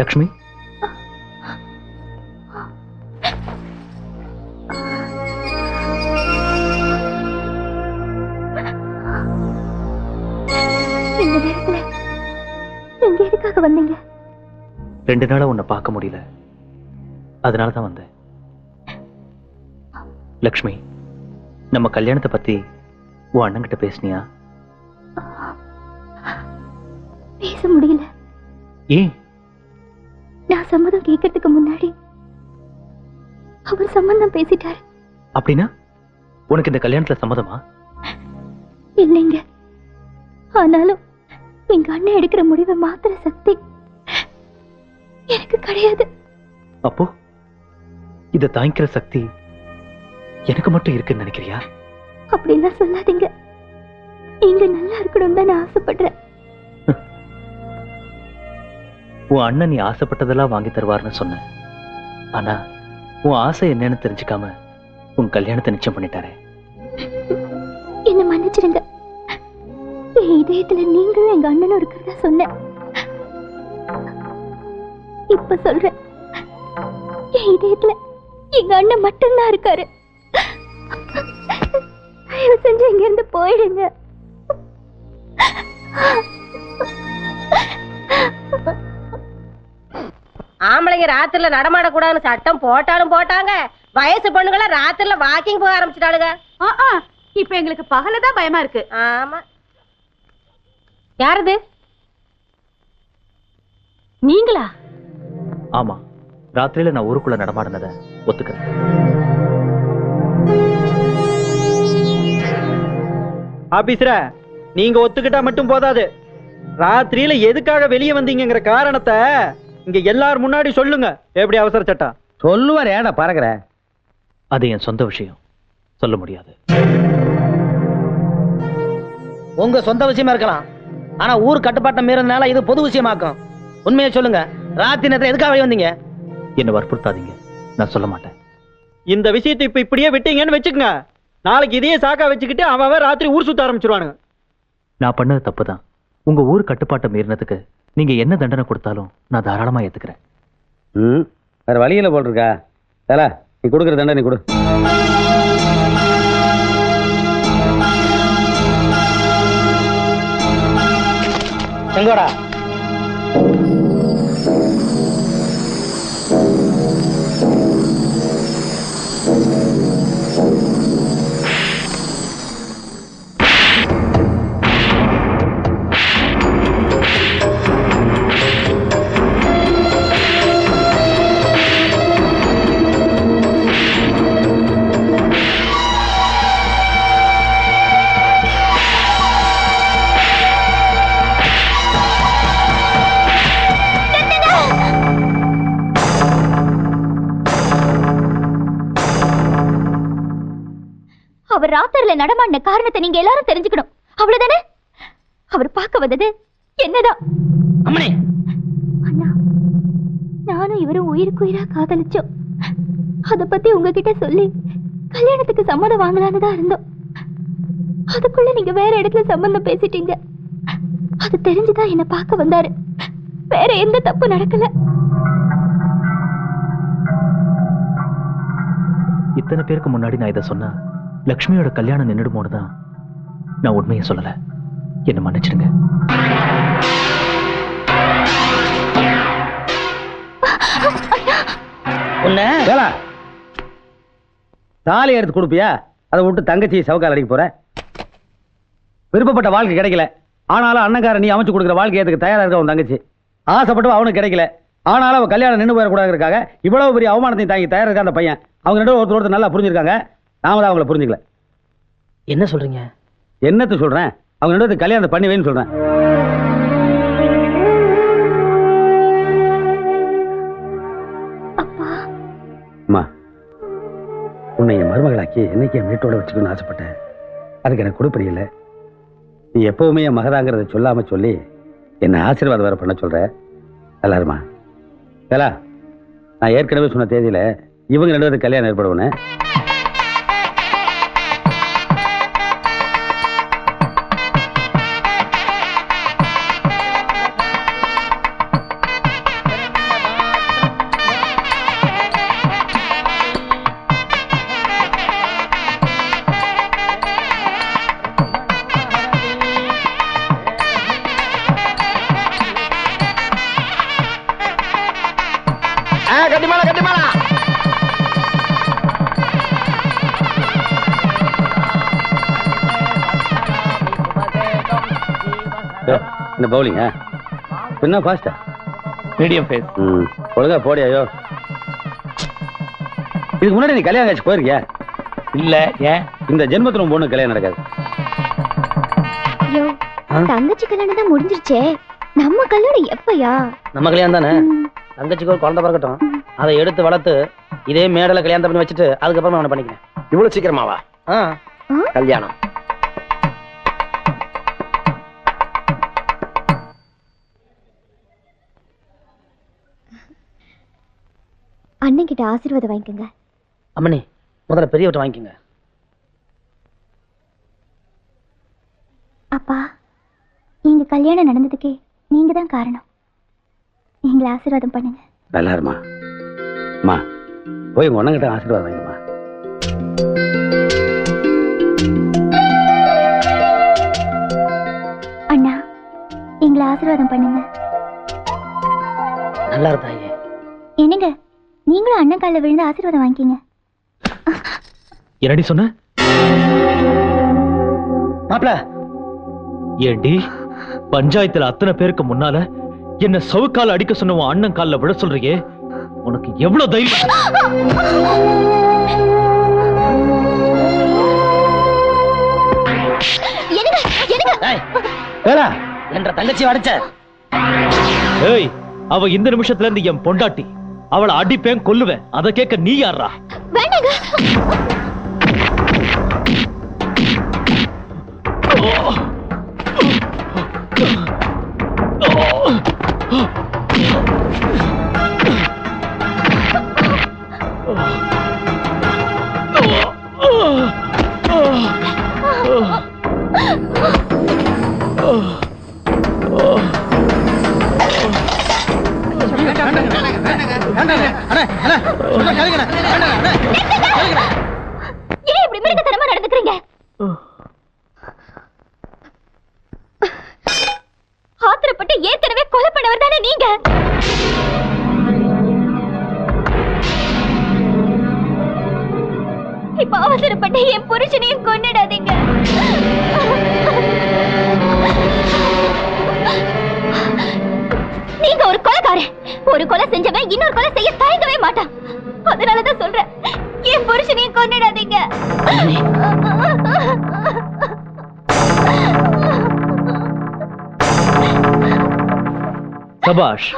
லக்ஷ்மி? எதுக்காக வந்தீங்க? ரெண்டு நாளா உன்னை பார்க்க முடியல. அதனால தான் வந்தேன். லக்ஷ்மி நம்ம கல்யாணத்தை பத்தி உன் அண்ணன்கிட்ட பேசுனியா? பேச முடியல. ஏன்? சம்மதம் கேட்கறதுக்கு முன்னாடி அவர் சம்மந்தம் பேசிட்டாரு. அப்படின்னா உனக்கு இந்த கல்யாணத்துல சம்மதமா? இல்லைங்க. ஆனாலும் எங்க அண்ணன் எடுக்கிற முடிவை மாத்துற சக்தி எனக்கு கிடையாது. அப்போ இதை தாங்கிக்கிற சக்தி எனக்கு மட்டும் இருக்குன்னு நினைக்கிறியா? அப்படிலாம் சொல்லாதீங்க. நீங்க நல்லா இருக்கணும் தான் நான் ஆசைப்படுறேன். உன் அண்ணன் நீ ஆசைப்பட்டதெல்லாம் வாங்கி தருவார்னு சொன்ன ஆனா உன் ஆசை என்னன்னு தெரிஞ்சுக்காம உன் கல்யாணத்தை நிச்சயம் பண்ணிட்டாரு. என்ன மன்னிச்சிருங்க. என் இதயத்துல நீங்களும் எங்க அண்ணனும் இருக்கிறதா சொன்னேன். இப்ப சொல்றேன். என் இதயத்துல எங்க அண்ணன் மட்டும்தான் இருக்காரு. தயவு செஞ்சு இங்க இருந்து போயிடுங்க. ஆம்பளைங்க ராத்திரில நடமாடக்கூடாதுன்னு சட்டம் போட்டாலும் போட்டாங்க. வயசு பொண்ணுங்கள ராத்திரில வாக்கிங் போக ஆரம்பிச்சிட்டாளுங்க. இப்ப எங்களுக்கு பகல தான் பயமா இருக்கு. ஆமா. யாரது? நீங்களா? ஆமா. ராத்திரியில நான் ஊருக்குள்ள நடமாடினதை ஒத்துக்கிறேன். ஆபீசர நீங்க ஒத்துக்கிட்டா மட்டும் போதாது. ராத்திரியில எதுக்காக வெளியே வந்தீங்கங்கிற காரணத்தை இங்க எல்லார் முன்னாடி சொல்லுங்க. எப்படி அவசர சட்டம்? சொல்லுவார் ஏடா பறக்குற? அது என் சொந்த விஷயம். சொல்ல முடியாது. உங்க சொந்த விஷயமா இருக்கலாம். ஆனா ஊர் கட்டுப்பாட்டை மீறதுனால இது பொது விஷயமாக்கும். உண்மையை சொல்லுங்க. ராத்திரி நேரத்துல எதுக்காக வந்தீங்க? என்னை வற்புறுத்தாதீங்க. நான் சொல்ல மாட்டேன். இந்த விஷயத்தை இப்ப இப்படியே விட்டீங்கன்னு வச்சுக்கோங்க. நாளைக்கு இதையே சாக்கா வச்சுக்கிட்டு அவன் அவன் ராத்திரி ஊர் சுத்த ஆரம்பிச்சிருவானுங்க. நான் பண்ணது தப்பு தான் உங்க ஊர் கட்டுப்பாட்டை மீறினதுக்கு நீங்க என்ன தண்டனை கொடுத்தாலும் நான் தாராளமா ஏத்துக்கிறேன். ம்? வேற வழியில போட்டிருக்கா தல நீ கொடுக்குற தண்டனை கொடு. செங்கோடா அவர் ராத்திரில நடமாடின காரணத்தை நீங்க எல்லாரும் தெரிஞ்சுக்கணும். அவ்வளவுதானே? அவர் பார்க்க வந்தது என்னதான்? அம்மனே! அண்ணா நானும் இவரும் உயிருக்கு உயிரா காதலிச்சோம். அத பத்தி உங்ககிட்ட சொல்லி கல்யாணத்துக்கு சம்மதம் வாங்கலான்னு தான் இருந்தோம். அதுக்குள்ள நீங்க வேற இடத்துல சம்மந்தம் பேசிட்டீங்க. அது தெரிஞ்சுதான் என்ன பார்க்க வந்தாரு. வேற எந்த தப்பு நடக்கல. இத்தனை பேருக்கு முன்னாடி நான் இதை சொன்னா லக்ஷ்மியோட கல்யாணம் நின்றுடுமோன்னு தான் நான் உண்மையை சொல்லல. என்ன மன்னிச்சிடுங்க. வேலா. தாலி எடுத்து கொடுப்பியா? அதை விட்டு தங்கச்சி சவுக்கால் அடிக்க போற? விருப்பப்பட்ட வாழ்க்கை கிடைக்கல. ஆனாலும் அண்ணங்கார நீ அமைச்சு கொடுக்குற வாழ்க்கை ஏத்துக்கு தயாரா இருக்க உன் தங்கச்சி. ஆசைப்பட்டு அவனுக்கு கிடைக்கல. ஆனாலும் அவன் கல்யாணம் நின்று போயிடக்கூடாதுக்காக இவ்வளவு பெரிய அவமானத்தையும் தாங்கி தயாரா இருக்க அந்த பையன். அவங்க ரெண்டு ஒருத்தர் ஒருத்தர் நல்லா புரிஞ்சிருக்காங்க. நாம அவங்கள புரிஞ்சுக்கல. என்ன சொல்றீங்க? என்னத்த சொல்றேன்? அவங்க ரெண்டு பேருக்கு கல்யாணத்தை பண்ணி வைன்னு சொல்றேன் அம்மா உன்னை என் மருமகளாக்கி என்னைக்கு என் வீட்டோட வச்சுக்கணும்னு ஆசைப்பட்டேன். அதுக்கு எனக்கு கொடுப்படி இல்லை. நீ எப்பவுமே என் மகதாங்கிறத சொல்லாம சொல்லி என்னை ஆசீர்வாதம் வேற பண்ண சொல்ற. எல்லாருமா வேலா நான் ஏற்கனவே சொன்ன தேதியில இவங்க ரெண்டு பேருக்கு கட்டிமாலா இந்த பவுலிங்க என்ன ஃபாஸ்டா மீடியம் ஃபேஸ் ம். ஒழுங்கா போடி ஐயோ. இதுக்கு முன்னாடி நீ கல்யாணம் காட்சி போயிருக்கியா? இல்ல ஏன்? இந்த ஜென்மத்துல உன் பொண்ணு கல்யாணம் நடக்காது. தங்கச்சி கல்யாணம் தான் முடிஞ்சிருச்சே. நம்ம கல்யாணம் எப்பயா? நம்ம கல்யாணம் தானே? தங்கச்சிக்கு ஒரு குழந்தை பிறக்கட்டும். அதை எடுத்து வளர்த்து இதே மேடல கல்யாணம் பண்ணி வச்சுட்டு அதுக்கப்புறம் அவனை பண்ணிக்கிறேன். இவ்வளவு சீக்கிரமாவா கல்யாணம். அண்ணன் கிட்ட ஆசீர்வாதம் வாங்கிக்கோங்க. அம்மனி முதல்ல பெரியவட்ட வாங்கிக்கோங்க. அப்பா எங்க கல்யாணம் நடந்ததுக்கே நீங்க தான் காரணம். எங்களை ஆசீர்வாதம் பண்ணுங்க. நல்லா இருமா அம்மா போய் உங்க ஒன்னங்கிட்ட ஆசீர்வாதம் வாங்கிம்மா. அண்ணா எங்களை ஆசீர்வாதம் பண்ணுங்க. நல்லா இருந்தாயே என்னங்க நீங்களும் அண்ணன் காலில் விழுந்து ஆசீர்வாதம் வாங்கிக்கிங்க. என்னடி சொன்ன? மாப்பிள. ஏண்டி பஞ்சாயத்துல அத்தனை பேருக்கு முன்னால என்ன சவுக்கால அடிக்க சொன்ன உன் அண்ணன் கால்ல விழ சொல்றியே? உனக்கு எவ்வளவு தைரியம்? என்ற தங்கச்சி அடிச்ச. ஏய் அவ இந்த நிமிஷத்துல இருந்து என் பொண்டாட்டி. அவளை அடிப்பேன் கொல்லுவேன். அதை கேட்க நீ யாரா வேண்டாங்க. ஆத்திரப்பட்டு ஏற்கனவே கொலை பண்ணவர் தானே நீங்க? இப்ப அவசரப்பட்டு என் புருஷனையும் கொன்னிடாதீங்க. நீங்க ஒரு கொலைக்காரன் ஒரு கொலை செஞ்சவன் இன்னொரு கொலை செய்ய தயங்கவே மாட்டான். அதனாலதான் சொல்றேன் என் புருஷனையும் கொன்னிடாதீங்க. சபாஷ்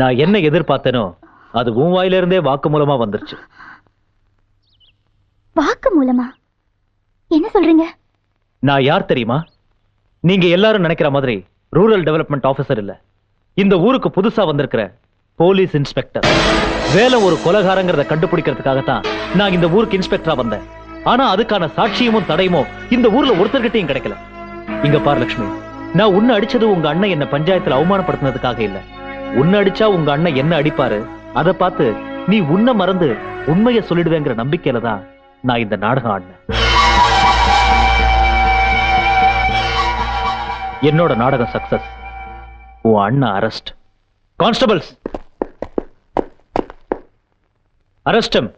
நான் என்ன எதிர்பார்த்தேனோ அது உன் வாயிலிருந்தே வாக்கு மூலமா வந்துருச்சு. வாக்கு மூலமா? என்ன சொல்றீங்க? நான் யார் தெரியுமா? நீங்க எல்லாரும் நினைக்கிற மாதிரி ரூரல் டெவலப்மெண்ட் ஆபீசர் இல்ல. இந்த ஊருக்கு புதுசா வந்திருக்கிற போலீஸ் இன்ஸ்பெக்டர். வேலை ஒரு கொலகாரங்கிறத கண்டுபிடிக்கிறதுக்காகத்தான் நான் இந்த ஊருக்கு இன்ஸ்பெக்டரா வந்தேன். ஆனா அதுக்கான சாட்சியமும் தடையுமும் இந்த ஊர்ல ஒருத்தர்கிட்டயும் கிடைக்கல. இங்க பார் லட்சுமி நான் உன்னை அடிச்சது உங்க அண்ணன் என்ன பஞ்சாயத்துல அவமானப்படுத்தினதுக்காக இல்ல. உன்னை அடிச்சா உங்க அண்ணன் என்ன அடிப்பாரு? அதை பார்த்து நீ உன்னை மறந்து உண்மையை சொல்லிடுவேங்கிற நம்பிக்கையில தான் நான் இந்த நாடகம் ஆடினேன். என்னோட நாடகம் சக்சஸ் உன் அண்ணா அரெஸ்ட் கான்ஸ்டபிள்ஸ் அரெஸ்டம்